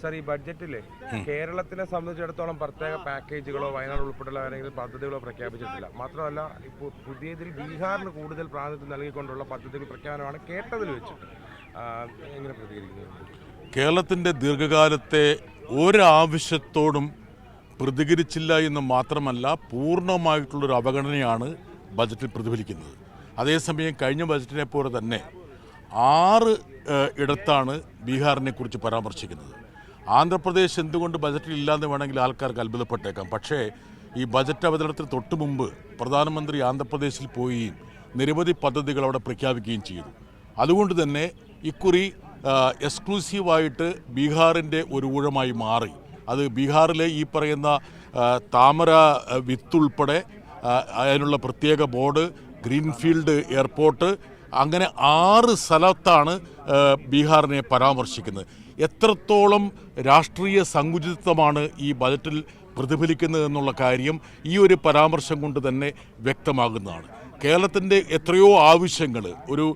Sir ഈ ബഡ്ജറ്റിലെ കേരളത്തിനെ സംബന്ധിച്ചിടത്തോളം പ്രത്യേക പാക്കേജുകളോ വയനാട് ഉൾപ്പെടെയുള്ള ഏതെങ്കിലും പദ്ധതികളോ പ്രഖ്യാപിച്ചിട്ടില്ല. മാത്രമല്ല ഇപ്പോൾ പുതിയതിൽ ബീഹാറിന് കൂടുതൽ പ്രാതിനിധ്യം നൽകിക്കൊണ്ടുള്ള പദ്ധതികൾ പ്രഖ്യാപനമാണ് കേട്ടതിൽ വെച്ചിട്ട് എങ്ങനെ പ്രതികരിക്കുന്നത് കേരളത്തിന്റെ ദീർഘകാലത്തെ ഒരാവശ്യത്തോടും പ്രതികരിച്ചില്ല എന്ന് മാത്രമല്ല പൂർണമായിട്ടുള്ളൊരു അവഗണനയാണ് ബജറ്റിൽ പ്രതിഫലിക്കുന്നത്. അതേസമയം കഴിഞ്ഞ ബജറ്റിനെ പോലെ തന്നെ ആറ് ഇടത്താണ് ബീഹാറിനെ കുറിച്ച് പരാമർശിക്കുന്നത്. ആന്ധ്രാപ്രദേശ് എന്തുകൊണ്ട് ബജറ്റിൽ ഇല്ലാന്ന് വേണമെങ്കിൽ ആൾക്കാർക്ക് അത്ഭുതപ്പെട്ടേക്കാം. പക്ഷേ ഈ ബജറ്റ് അവതരണത്തിന് തൊട്ട് മുമ്പ് പ്രധാനമന്ത്രി ആന്ധ്രാപ്രദേശിൽ പോയി നിരവധി പദ്ധതികൾ അവിടെ പ്രഖ്യാപിക്കുകയും ചെയ്തു. അതുകൊണ്ട് തന്നെ ഇക്കുറി എക്സ്ക്ലൂസീവായിട്ട് ബീഹാറിന്റെ ഒരു ഊഴമായി മാറി. അത് ബീഹാറിലെ ഈ പറയുന്ന താമര വിത്തുൾപ്പെടെ അതിനുള്ള പ്രത്യേക ബോർഡ് ഗ്രീൻഫീൽഡ് എയർപോർട്ട് അങ്ങനെ ആറ് സ്ഥലത്താണ് ബീഹാറിനെ പരാമർശിക്കുന്നത്. എത്രത്തോളം രാഷ്ട്രീയ സങ്കുചിതത്വമാണ് ഈ ബജറ്റിൽ പ്രതിഫലിക്കുന്നത് എന്നുള്ള കാര്യം ഈ ഒരു പരാമർശം കൊണ്ട് തന്നെ വ്യക്തമാകുന്നതാണ്. കേരളത്തിന്റെ എത്രയോ ആവശ്യങ്ങൾ ഒരു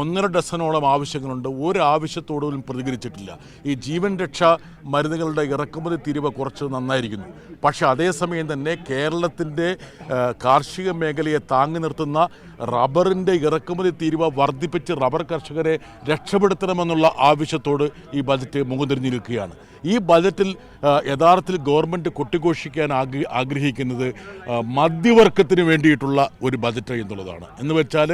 ഒന്നര ഡസനോളം ആവശ്യങ്ങളുണ്ട്. ഒരു ആവശ്യത്തോടും പ്രതികരിച്ചിട്ടില്ല. ഈ ജീവൻ രക്ഷാ മരുന്നുകളുടെ ഇറക്കുമതി തീരുവ കുറച്ച് നന്നായിരിക്കുന്നു. പക്ഷേ അതേസമയം തന്നെ കേരളത്തിന്റെ കാർഷിക മേഖലയെ താങ്ങി നിർത്തുന്ന റബ്ബറിന്റെ ഇറക്കുമതി തീരുവ വർദ്ധിപ്പിച്ച് റബ്ബർ കർഷകരെ രക്ഷപ്പെടുത്തണമെന്നുള്ള ആവശ്യത്തോട് ഈ ബജറ്റ് മുഖതിരിഞ്ഞു നിൽക്കുകയാണ് ഈ ബജറ്റിൽ യഥാർത്ഥത്തിൽ ഗവൺമെന്റ് കൊട്ടിഘോഷിക്കാൻ ആഗ്രഹിക്കുന്നത് മധ്യവർഗത്തിന് വേണ്ടിയിട്ടുള്ള ഒരു ബജറ്റ് എന്നുള്ളതാണ് എന്ന് വെച്ചാൽ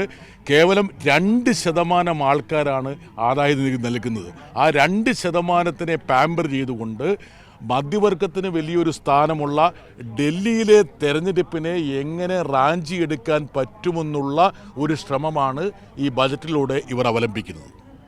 കേവലം രണ്ട് ശതമാനം ആൾക്കാരാണ് ആദായ നികുതി നൽകുന്നത്. ആ രണ്ട് ശതമാനത്തിനെ പാമ്പർ ചെയ്തുകൊണ്ട് മധ്യവർഗത്തിന് വലിയൊരു സ്ഥാനമുള്ള ഡൽഹിയിലെ തെരഞ്ഞെടുപ്പിനെ എങ്ങനെ റാഞ്ചിയെടുക്കാൻ പറ്റുമെന്നുള്ള ഒരു ശ്രമമാണ് ഈ ബജറ്റിലൂടെ ഇവർ അവലംബിക്കുന്നത്.